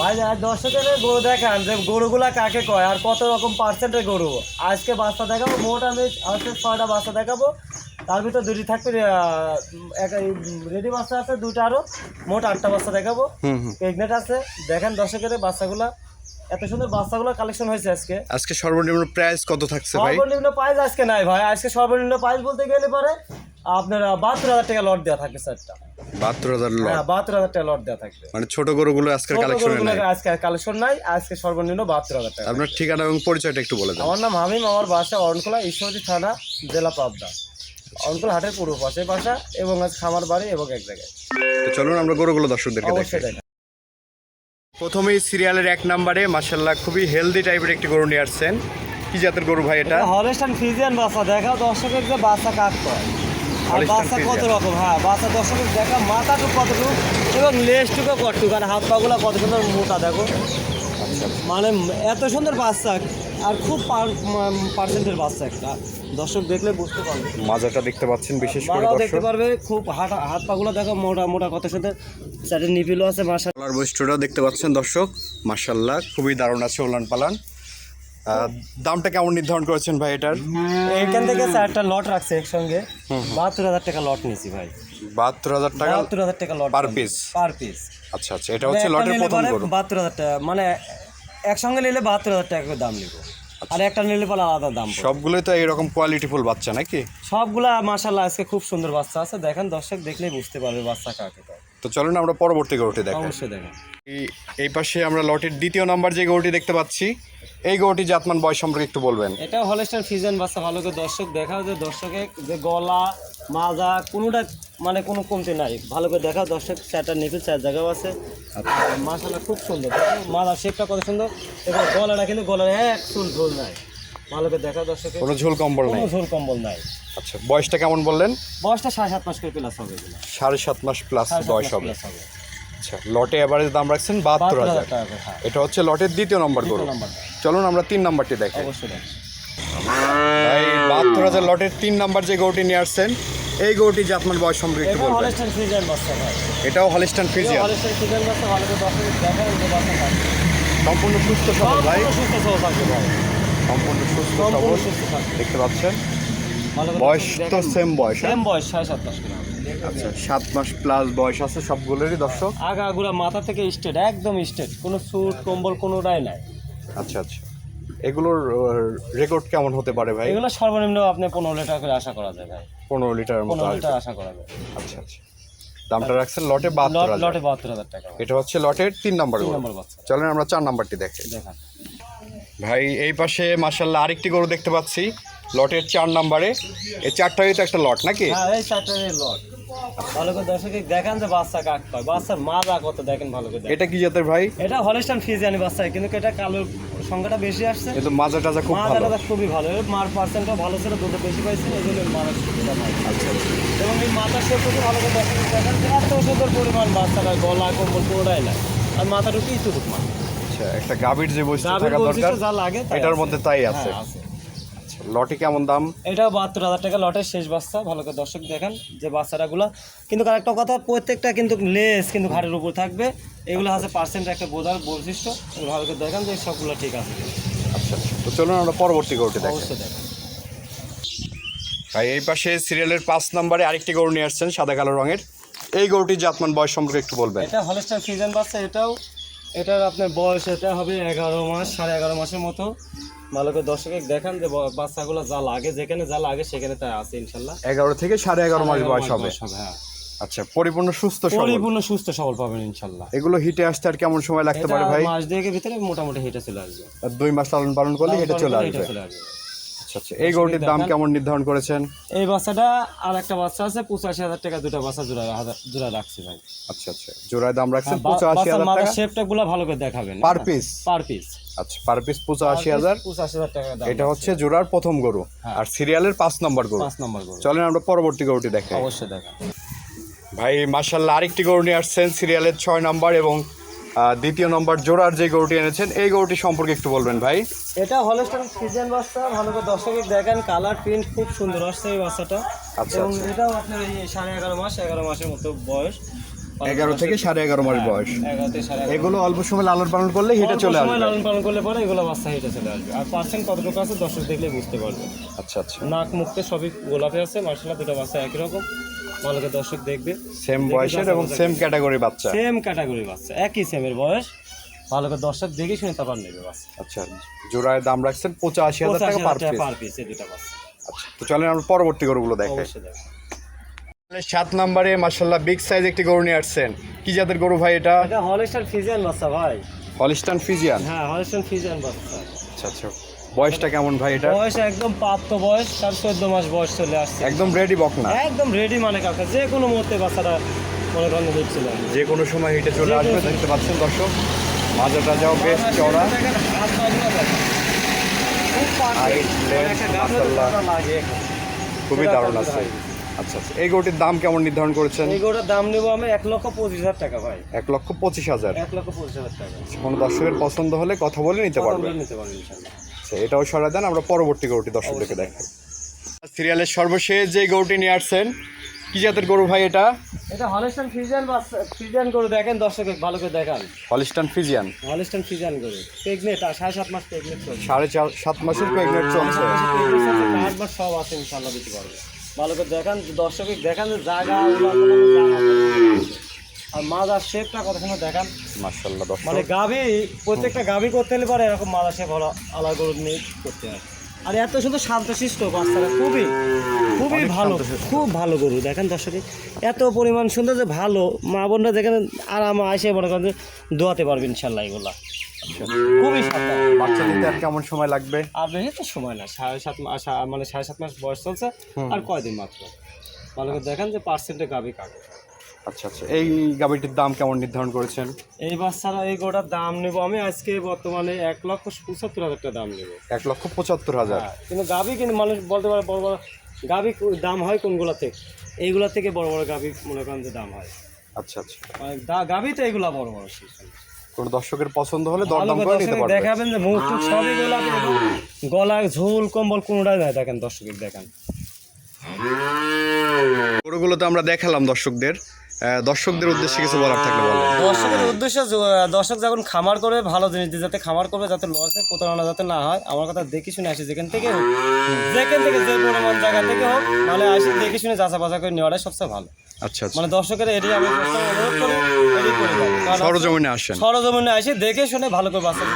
ভাই দর্শকের গরু দেখান যে গরুগুলা কাকে কয় আর কত রকম পার্সেন্টের গরু আজকে বাচ্চা দেখাবো মোট আমি আজকে ছয়টা বাচ্চা দেখাবো। তার ভিতর দুটি থাকবে রেডি বাচ্চা আছে দুটো আরও মোট আটটা বাচ্চা দেখাবো। প্রেগনেন্ট আছে দেখেন দর্শকের বাচ্চাগুলা এত সুন্দর বাচ্চাগুলো কালেকশন হয়েছে আজকে। আজকে সর্বনিম্ন প্রাইস কত থাকছে ভাই? সর্বনিম্ন প্রাইস আজকে নাই ভাই আজকে সর্বনিম্ন প্রাইস বলতে গেলে পরে আপনার বাহাত্তর হাজার টাকা লট দেওয়া থাকে স্যারটা বাহাত্তর হাজার লট। হ্যাঁ বাহাত্তর হাজার টাকা লট দেওয়া থাকবে। মানে ছোট গরুগুলো আজকের কালেকশনে গরুগুলোর নাই? আজকে কালেকশন নাই আজকে সর্বনিম্ন বাহাত্তর হাজার টাকা আপনার ঠিকানা এবং পরিচয়টা একটু বলে দেন। আমার নাম হামিম আমার বাসা অরণখোলা ঈশ্বরদী থানা জেলা পাবদা অরণখোলা হাটের পূর্ব পাশে বাসা এবং আজ খামার বাড়ি এবং এক জায়গায়। তো চলুন আমরা গরুগুলো দর্শকদেরকে দেখি অবশ্যই দেখা প্রথমেই সিরিয়ালের এক নম্বরে মাসাল্লাহ খুবই হেলদি টাইপের একটি গরু নিয়ে আসছেন। কি জাতের গরু ভাই এটা? হলেস্টান ফিজিয়ান বাচ্চা দেখাও দর্শকের যে বাসা কাজ করে বাচ্চা কত রকম? হ্যাঁ বাচ্চা দেখা মাথাটুকু কতটুকু? এবং লেজটুকু কতটুকু আর হাত পাগুলো কত সুন্দর মোটা দেখো। মানে এত সুন্দর বাচ্চা আর খুব পার্সেন্টের বাচ্চা একটা। দর্শক দেখলে বুঝতে পারবে। মাজাটা দেখতে পাচ্ছেন বিশেষ করে মারাও দেখতে দর্শক। পারবে খুব হাত হাত পাগুলো দেখো মোটা মোটা কত সুন্দর। চারটে নিপিলও আছে মাসা পালার বৈশিষ্ট্যটাও দেখতে পাচ্ছেন দর্শক মাসাল্লাহ খুবই দারুণ আছে ওলান পালান। দামটা কেমন নির্ধারণ করেছেন ভাই এটার? এখান থেকে চারটা লট রাখছে একসঙ্গে। বাহাত্তর হাজার টাকা লট নিয়েছি ভাই। বাহাত্তর হাজার টাকা বাহাত্তর হাজার টাকা lot Per piece? Per piece আচ্ছা আচ্ছা এটা হচ্ছে লটের প্রথম গরু। বাহাত্তর হাজার টাকা মানে একসঙ্গে নিলে বাহাত্তর হাজার টাকা দাম নিব। আর একটা নিলে পরে আলাদা দাম সবগুলোই তো এরকম কোয়ালিটিফুল বাচ্চা নাকি? সবগুলা মাশাল্লাহ আজকে খুব সুন্দর বাচ্চা আছে। দেখেন দর্শক দেখলেই বুঝতে পারবে বাচ্চা কাকে কয়। তো চলুন আমরা পরবর্তী গরুটি দেখাই। অবশ্যই দেখেন এই- এই পাশে আমরা লটের দ্বিতীয় নাম্বার যে গরুটি দেখতে পাচ্ছি এই গরুটি জাতমান বয়স সম্পর্কে একটু বলবেন। এটা হলস্টার ফিজেন বাচ্চা ভালো করে দর্শক দেখাও যে দর্শকে যে গলা মাজা কোনোটা মানে কোনো কমতি নাই। ভালো করে দেখাও দর্শক চারটা নিপিল চার জায়গাও আছে। মাশাল্লাহ খুব সুন্দর। মাজার শেপটা কত সুন্দর। এবং গলাটা কিন্তু গলার এক চুল ঝোল নাই। ভালো করে দেখাও দর্শকে। কোনো ঝোল কম্বল নেই? ঝোল কম্বল নাই। আচ্ছা বয়সটা কেমন বললেন? বয়সটা সাড়ে সাত মাস করে প্লাস হবে। সাড়ে সাত মাস প্লাস বয়স হবে। আচ্ছা লটে এভারেজ দাম রাখছেন বাহাত্তর হাজার। হ্যাঁ। এটা হচ্ছে লটের দ্বিতীয় নম্বর গরু। চলুন আমরা তিন নাম্বারটি দেখি। দেখেন। বাহাত্তর হাজার লটের তিন নাম্বার যে গরুটি নিয়ে আসছেন এই গরুটি জাতমান বয়স সম্পর্কে একটু বলবেন। ভাই। এটাও হলিস্টান ফিজিয়ান যে। সম্পূর্ণ সুস্থ সবল ভাই। সম্পূর্ণ সুস্থ সবল ভাই। দেখতে পাচ্ছেন? বয়স তো সেম বয়স হ্যাঁ? সেম বয়স সাড়ে সাত মাস করে হবে আচ্ছা সাত মাস প্লাস বয়স আছে সবগুলোরই দর্শক? আগাগুড়া মাথা থেকে স্টেট একদম স্টেট কোনো স্যুট কম্বল কোনো রায় নাই। আচ্ছা আচ্ছা। এগুলোর রেকর্ড কেমন হতে পারে ভাই? এগুলো সর্বনিম্ন আপনি পনেরো লিটার করে আশা করা যায় ভাই। পনেরো লিটারের মতো লিটার আশা করা যায়। আচ্ছা আচ্ছা। দামটা রাখছেন লটে বাহাত্তর লটে বাহাত্তর হাজার টাকা এটা হচ্ছে লটের তিন নম্বর চলেন আমরা চার নাম্বারটি দেখি। ভাই এই পাশে মার্শাল্লাহ আরেকটি গরু দেখতে পাচ্ছি। লটের চার নাম্বারে। এই চারটাই তো একটা লট নাকি? হ্যাঁ এই লট। ভালো করে দর্শকে দেখান যে বাচ্চা কাক বাচ্চার মাজা কত দেখেন ভালো করে এটা কি জাতের ভাই? এটা হলিস্টান ফিজিয়ানি বাচ্চা কিন্তু এটা কালোর সংখ্যাটা বেশি আসছে। কিন্তু মাজা টাজা খুব ভালো। মাজাটা খুবই ভালো। এর মার পার্সেন্টটা ভালো ছিল দুধ বেশি পাইছে এই জন্য মারার সুবিধা ভালো। আচ্ছা আচ্ছা। এবং এই ভালো করে দেখেন দেখেন এত সুন্দর পরিমাণ বাচ্চাটা গলা কম্বল কোনোটাই না আর মানে আচ্ছা একটা গাভীর যে বৈশিষ্ট্য থাকা দরকার এটার মধ্যে তাই আছে। হ্যাঁ, আছে। লটে কেমন দাম? এটাও বাহাত্তর হাজার টাকা লটের শেষ বাচ্চা ভালো করে দর্শক দেখেন যে বাচ্চাটাগুলো কিন্তু আরেকটা কথা প্রত্যেকটা কিন্তু লেস কিন্তু ঘাড়ের উপর থাকবে। এগুলো হচ্ছে পার্সেন্ট একটা বোঝার বৈশিষ্ট্য ভালো করে দেখেন যে সবগুলো ঠিক আছে আচ্ছা তো চলুন আমরা পরবর্তী গরুটি দেখি। দেখেন। এই পাশে সিরিয়ালের পাঁচ নম্বরে আরেকটি গরু নিয়ে আসছেন সাদা কালো রঙের। এই গরুটির জাতমান বয়স সম্পর্কে একটু বলবেন। এটা হলস্টার ফিজন বাচ্চা এটাও এটার আপনার বয়স এটা হবে এগারো মাস সাড়ে এগারো মাসের মতো। ভালো করে দর্শকে দেখান যে বাচ্চাগুলো যা লাগে যেখানে যা লাগে সেখানে তাই আছে ইনশাল্লাহ। এগারো থেকে সাড়ে এগারো মাস বয়স হবে। হ্যাঁ। আচ্ছা পরিপূর্ণ সুস্থ সবল। পরিপূর্ণ সুস্থ সবল পাবেন ইনশাল্লাহ। এগুলো হিটে আসতে আর কেমন সময় লাগতে পারে ভাই? মাস দুয়েকের ভিতরে মোটামুটি হেঁটে চলে আসবে। আর দুই মাস লালন পালন করলে হিটে চলে আসবে। আচ্ছা আচ্ছা। এই গরুটির দাম কেমন নির্ধারণ করেছেন? এই বাচ্চাটা আর একটা বাচ্চা আছে পঁচাশি হাজার টাকা দুটো বাচ্চা জোড়া হাজার জোড়া রাখছি ভাই। আচ্ছা আচ্ছা। জোড়ায় দাম রাখছেন পঁচাশি হাজার টাকা? শেপটা গুলো ভালো করে দেখাবেন পার পিস পার পিস আচ্ছা পার পিস পঁচাশি হাজার। পঁচাশি হাজার টাকা এটা হচ্ছে জোড়ার প্রথম গরু হ্যাঁ। আর সিরিয়ালের পাঁচ নম্বর গরু। পাঁচ নম্বর গরু। চলেন আমরা পরবর্তী গরুটি দেখাই। অবশ্যই দেখা ভাই মার্শাল্লাহ আরেকটি গরু নিয়ে আসছেন সিরিয়ালের ছয় নম্বর এবং দ্বিতীয় নম্বর জোড়ার যে গরুটি এনেছেন এই গরুটি সম্পর্কে একটু বলবেন ভাই। এটা হলস্টার সিজন বাচ্চা ভালো করে দর্শকের দেখেন কালার প্রিন্ট খুব সুন্দর আসছে এই বাচ্চাটা। আচ্ছা, এবং আচ্ছা। এটাও আপনার এই সাড়ে এগারো মাস এগারো মাসের মতো বয়স। এগারো থেকে সাড়ে এগারো মাস হ্যাঁ, বয়স। এগুলো অল্প সময় লালন পালন করলে হেঁটে চলে আসবে। লালন পালন করলে পরে এগুলো বাচ্চা হেঁটে চলে আসবে। আর পার্সেন্ট কতটুকু আছে দর্শক দেখলে বুঝতে পারবে। আচ্ছা আচ্ছা। নাক মুখতে সবই গোলাপি আছে মার্শাল্লাহ দুটো বাচ্চা একই রকম। ভালোকে দর্শক দেখবে। সেম বয়সের এবং সেম ক্যাটাগরি বাচ্চা। সেম ক্যাটাগরি বাচ্চা একই সেমের বয়স। ভালো করে দর্শক দেখে শুনে তারপর নেবে বাচ্চা। আচ্ছা জোড়ায় দাম রাখছেন পঁচাশি হাজার টাকা পার পিস পার পিস এই দুটো বাচ্চা। আচ্ছা তো চলেন আমরা পরবর্তী গরুগুলো দেখে অবশ্যই সাত নম্বরে মার্শাল্লাহ বিগ সাইজ একটি গরু নিয়ে আসছেন। কি জাতের গরু ভাই এটা? হলিস্টার ফিজিয়ান বাচ্চা ভাই। হলিস্টান ফিজিয়ান হ্যাঁ হলিস্টার ফিজিয়ান বাচ্চা। আচ্ছা আচ্ছা। বয়সটা কেমন ভাই এটা? বয়স একদম প্রাপ্ত বয়স তার চোদ্দ মাস বয়স চলে আসছে। একদম রেডি বক না? একদম রেডি মানে কাকা যে কোনো মুহূর্তে বাচ্চাটা মনে করেন দিচ্ছিল যে কোনো সময় হেঁটে চলে আসবে দেখতে পাচ্ছেন দর্শক। মাজাটা যাও বেশ চড়া মাশাআল্লাহ। খুবই দারুণ আছে। আচ্ছা আচ্ছা। এই গরুটির দাম কেমন নির্ধারণ করেছেন? এই গোটার দাম নেব আমি এক লক্ষ পঁচিশ হাজার টাকা ভাই। এক লক্ষ পঁচিশ হাজার। এক লক্ষ পঁচিশ হাজার টাকা। কোনো দর্শকের পছন্দ হলে কথা বলে নিতে কথা পারবেন নিতে পারবেন আচ্ছা এটাও সরা দেন আমরা পরবর্তী গরুটি দর্শকদেরকে দেখাই। সিরিয়ালের সর্বশেষ যে গরুটি নিয়ে আসছেন কি জাতের গরু ভাই এটা? এটা হলিস্টান ফিজিয়ান বাচ্চা ফিজিয়ান গরু দেখেন দর্শকে ভালো করে দেখান। Holstein Friesian. হলিস্টান ফিজিয়ান গরু। প্রেগনেট আর সাড়ে সাত মাস প্রেগনেট চলছে। সাড়ে চার সাত মাসের প্রেগনেন্ট চলছে। আট মাস সব আছে ইনশাল্লাহ দিতে পারবে ভালো করে দেখান দর্শকে দেখান যে জায়গা আর মাদার শেপটা কত সময় দেখান। মার্শাল্লাহ মানে গাভি প্রত্যেকটা গাভি করতে হলে পরে এরকম মাদার শেপ আলাদা গরু নিয়ে করতে হয়। আর এত সুন্দর শান্তশিষ্ট বাচ্চারা খুবই খুবই ভালো খুব ভালো গরু দেখেন দর্শকে। এত পরিমাণ সুন্দর যে ভালো মা বোনরা যেখানে আরাম আসে মনে করেন যে দোয়াতে পারবে ইনশাল্লাহ এগুলা। খুবই সাদা বাচ্চা দিতে আর কেমন সময় লাগবে? আর বেশি তো সময় না সাড়ে সাত মাস মানে সাড়ে সাত মাস বয়স চলছে আর কয়দিন মাত্র? ভালো করে দেখেন যে পার্সেন্টে গাভি কাকে আচ্ছা আচ্ছা এই গাবিটির দাম কেমন নির্ধারণ করেছেন? এই বাচ্চারা এই গোটার দাম নেব আমি আজকে বর্তমানে এক লক্ষ পঁচাত্তর হাজার টাকা দাম নেব। এক লক্ষ পঁচাত্তর হাজার। হ্যাঁ, কিন্তু গাভি কিন্তু মানুষ বলতে পারে বড় বড় গাভি দাম হয় কোনগুলা থেকে? এইগুলা থেকে বড় বড় গাভি মনে করেন যে দাম হয়। আচ্ছা আচ্ছা। মানে দা- তো এগুলা বড় বড় কোনো দর্শকের পছন্দ হলে দরদাম করে করে নিতে পারবে। দেখাবেন যে মুখ টুক সবই গোলাপি গলা। ঝোল কম্বল কোনোটাই নাই দেখেন দর্শকের দেখেন। গরুগুলো তো আমরা দেখালাম দর্শকদের। দর্শকদের উদ্দেশ্যে কিছু বলার থাকলে দর্শকের উদ্দেশ্যে দর্শক যখন খামার করবে ভালো জিনিস দিয়ে যাতে খামার করবে যাতে লসে প্রতারণা যাতে না হয় আমার কথা দেখে শুনে আসি যেখান থেকে হোক। যেখান থেকে যে পরিমাণ জায়গা থেকে হোক মানে আসি দেখে শুনে যাচা বাচা করে নেওয়াটাই সবচেয়ে ভালো। আচ্ছা আচ্ছা। মানে দর্শকের আমি অনুরোধ করে যাব সরজমিনে আসেন। সরজমিনে আসি দেখে শুনে ভালো করে কালেকশন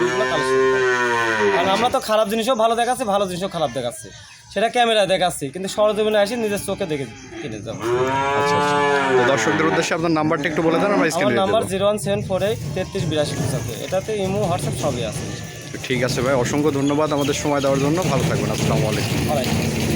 কারণ আমরা তো খারাপ জিনিসও ভালো দেখাচ্ছি ভালো জিনিসও খারাপ দেখাচ্ছি। সেটা ক্যামেরায় দেখাচ্ছি কিন্তু সরজমিনে আসি নিজের চোখে দেখে কিনে যাব। আচ্ছা আচ্ছা। দর্শকদের উদ্দেশ্যে আপনার নাম্বারটা একটু বলে দেন আমরা স্ক্রিনে number zero one seven four eight তেত্রিশ বিরাশি পঁচাত্তর। এটাতে ইমো হোয়াটসঅ্যাপ সবই আছে। ঠিক আছে ভাই অসংখ্য ধন্যবাদ আমাদের সময় দেওয়ার জন্য। ভালো থাকবেন আসসালামু আলাইকুম।